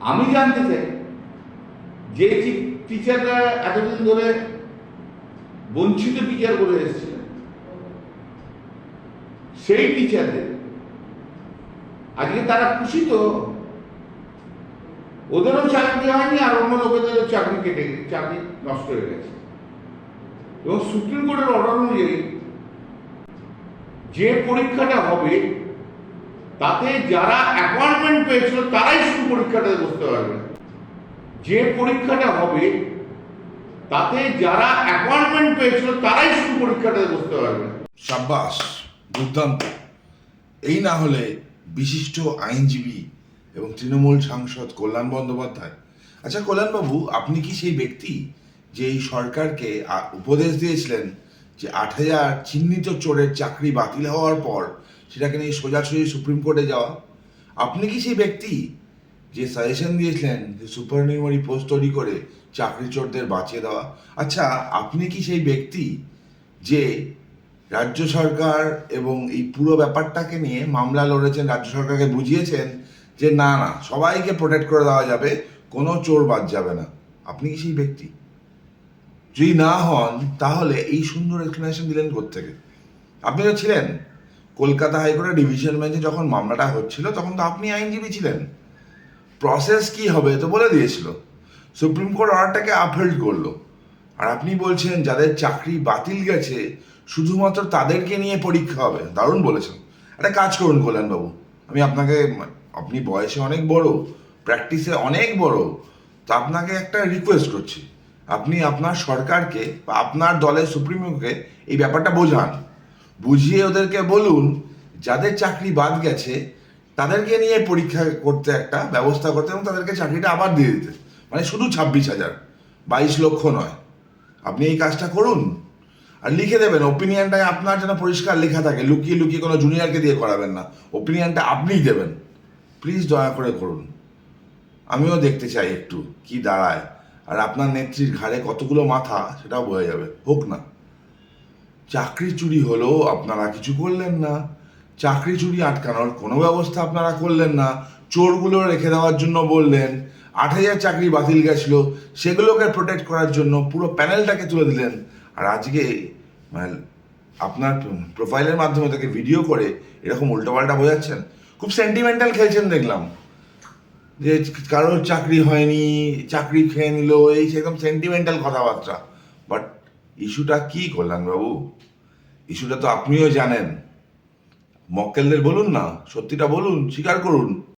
আমি জানতে চাই, যে টিচাররা এতদিন ধরে বঞ্চিত টিচার বলে এসেছিলেন সেই টিচারদের আজকে তারা খুশি তো? ওদেরও চাকরি হয়নি আর অন্য লোকেদেরও চাকরি কেটে চাকরি নষ্ট হয়ে গেছে। এবং সুপ্রিম কোর্টের অর্ডার অনুযায়ী যে পরীক্ষাটা হবে তাতে যারা অ্যাপয়েন্টমেন্ট পেয়েছিল, তারাই শুধু পরীক্ষাটা বসতে পারবে। যে পরীক্ষাটা হবে, তাতে যারা অ্যাপয়েন্টমেন্ট পেয়েছিল, তারাই শুধু পরীক্ষাটা বসতে পারবে। সাব্বাস, দুর্দান্ত। এই না হলে বিশিষ্ট আইনজীবী এবং তৃণমূল সাংসদ কল্যাণ বন্দ্যোপাধ্যায়। আচ্ছা কল্যাণবাবু, আপনি কি সেই ব্যক্তি যে এই সরকারকে উপদেশ দিয়েছিলেন যে আট হাজার চিহ্নিত চোরের চাকরি বাতিল হওয়ার পর সেটাকে নিয়ে সোজাসুজি সুপ্রিম কোর্টে যাওয়া। আপনি কি সেই ব্যক্তি যে সাজেশন দিয়েছিলেন যে সুপার নিউমারি পোস্ট তৈরি করে চাকরি চোরদের বাঁচিয়ে দেওয়া? আচ্ছা আপনি কি সেই ব্যক্তি যে রাজ্য সরকার এবং এই পুরো ব্যাপারটাকে নিয়ে মামলা লড়েছেন, রাজ্য সরকারকে বুঝিয়েছেন যে না না, সবাইকে প্রোটেক্ট করে দেওয়া যাবে, কোনো চোর বাদ যাবে না। আপনি কি সেই ব্যক্তি? যদি না হন, তাহলে এই সুন্দর এক্সপ্লেনেশন দিলেন থেকে আপনি তো ছিলেন। কলকাতা হাইকোর্টের ডিভিশন বেঞ্চে যখন মামলাটা হচ্ছিল, তখন তো আপনি আইনজীবী ছিলেন। প্রসেস কি হবে তো বলে দিয়েছিল। সুপ্রিম কোর্ট অর্ডারটাকে আপহেল্ড করল। আর আপনি বলছেন, যাদের চাকরি বাতিল গেছে, শুধুমাত্র তাদেরকে নিয়ে পরীক্ষা হবে। দারুণ বলেছেন। একটা কাজ করুন কল্যাণবাবু। আমি আপনাকে, আপনি বয়সে অনেক বড় প্র্যাকটিসে অনেক বড়, তো আপনাকে একটা রিকোয়েস্ট করছি। আপনি আপনার সরকারকে বা আপনার দলের সুপ্রিমোকে এই ব্যাপারটা বোঝান। বুঝিয়ে ওদেরকে বলুন, যাদের চাকরি বাদ গেছে, তাদেরকে নিয়ে পরীক্ষা করতে একটা ব্যবস্থা করতে এবং তাদেরকে চাকরিটা আবার দিয়ে দিতে। মানে শুধু ছাব্বিশ হাজার, বাইশ লক্ষ নয়। আপনি এই কাজটা করুন। আর লিখে দেবেন ওপিনিয়নটা আপনার যেন পরিষ্কার লেখা থাকে। লুকিয়ে লুকিয়ে কোনো জুনিয়রকে দিয়ে করাবেন না। ওপিনিয়নটা আপনিই দেবেন। প্লিজ দয়া করে করুন। আমিও দেখতে চাই একটু কি দাঁড়ায়। আর আপনার নেত্রীর ঘাড়ে কতগুলো মাথা, সেটাও বোঝা যাবে। হোক না। চাকরি চুরি হলো আপনারা কিছু করলেন না। চাকরি চুরি আটকানোর কোনো ব্যবস্থা আপনারা করলেন না। চোরগুলো রেখে দেওয়ার জন্য বললেন, আট হাজার চাকরি বাতিল গেছিল, সেগুলোকে প্রোটেক্ট করার জন্য পুরো প্যানেলটাকে তুলে দিলেন। আর আজকে মানে আপনার প্রোফাইলের মাধ্যমে তাকে ভিডিও করে এরকম উল্টোপাল্টা বোঝাচ্ছেন। খুব সেন্টিমেন্টাল খেলছেন দেখলাম। যে কারোর চাকরি হয়নি, চাকরি খেয়ে নিল, এই সেরকম সেন্টিমেন্টাল কথাবার্তা। বাট ইস্যুটা কী কল্যাণবাবু? বাবু ইস্যুটা তো আপনিও জানেন। মক্কেলদের বলুন না, সত্যিটা বলুন, স্বীকার করুন।